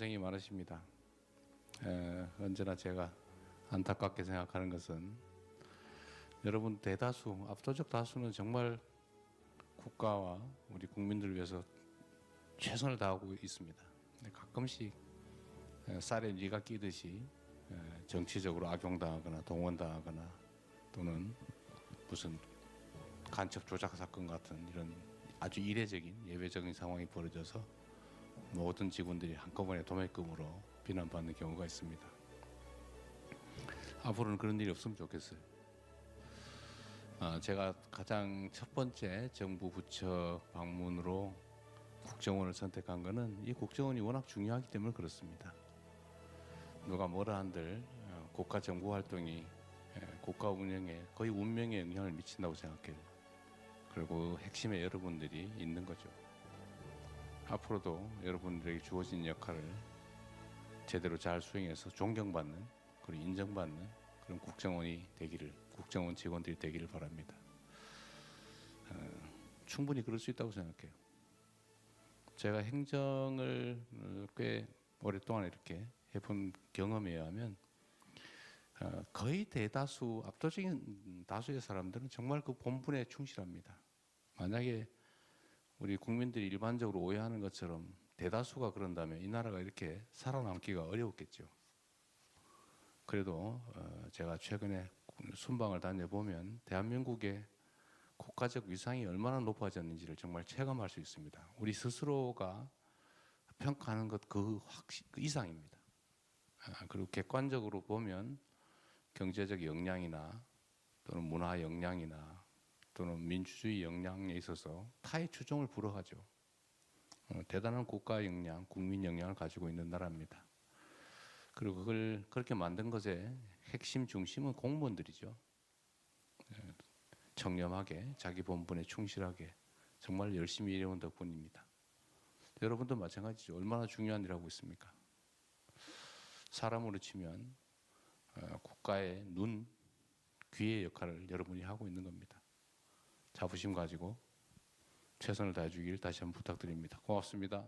고생이 많으십니다. 에, 언제나 제가 안타깝게 생각하는 것은 여러분 대다수 압도적 다수는 정말 국가와 우리 국민들을 위해서 최선을 다하고 있습니다. 가끔씩 에, 쌀에 니가 끼듯이 에, 정치적으로 악용당하거나 동원당하거나 또는 무슨 간첩 조작 사건 같은 이런 아주 이례적인 예외적인 상황이 벌어져서 모든 직원들이 한꺼번에 도매금으로 비난받는 경우가 있습니다. 앞으로는 그런 일이 없으면 좋겠어요. 아, 제가 가장 첫 번째 정부 부처 방문으로 국정원을 선택한 것은 이 국정원이 워낙 중요하기 때문에 그렇습니다. 누가 뭐라 한들 어, 국가 정보 활동이 예, 국가 운영에 거의 운명에 영향을 미친다고 생각해요. 그리고 핵심에 여러분들이 있는 거죠. 앞으로도 여러분들에게 주어진 역할을 제대로 잘 수행해서 존경받는 그리고 인정받는 그런 국정원이 되기를 국정원 직원들이 되기를 바랍니다. 어, 충분히 그럴 수 있다고 생각해요. 제가 행정을 어, 꽤 오랫동안 이렇게 해본 경험에 의하면 어, 거의 대다수 압도적인 다수의 사람들은 정말 그 본분에 충실합니다. 만약에 우리 국민들이 일반적으로 오해하는 것처럼 대다수가 그런다면 이 나라가 이렇게 살아남기가 어려웠겠죠. 그래도 어, 제가 최근에 순방을 다녀보면 대한민국의 국가적 위상이 얼마나 높아졌는지를 정말 체감할 수 있습니다. 우리 스스로가 평가하는 것그 확실 그 이상입니다. 아, 그리고 객관적으로 보면 경제적 역량이나 또는 문화 역량이나 또는 민주주의 역량에 있어서 타의 추종을 불허하죠. 어, 대단한 국가 역량, 국민 역량을 가지고 있는 나라입니다. 그리고 그걸 그렇게 만든 것의 핵심 중심은 공무원들이죠. 예, 청렴하게 자기 본분에 충실하게 정말 열심히 일해온 덕분입니다. 여러분도 마찬가지죠. 얼마나 중요한 일을 하고 있습니까? 사람으로 치면 어, 국가의 눈, 귀의 역할을 여러분이 하고 있는 겁니다. 자부심 가지고 최선을 다해 주길 다시 한번 부탁드립니다. 고맙습니다.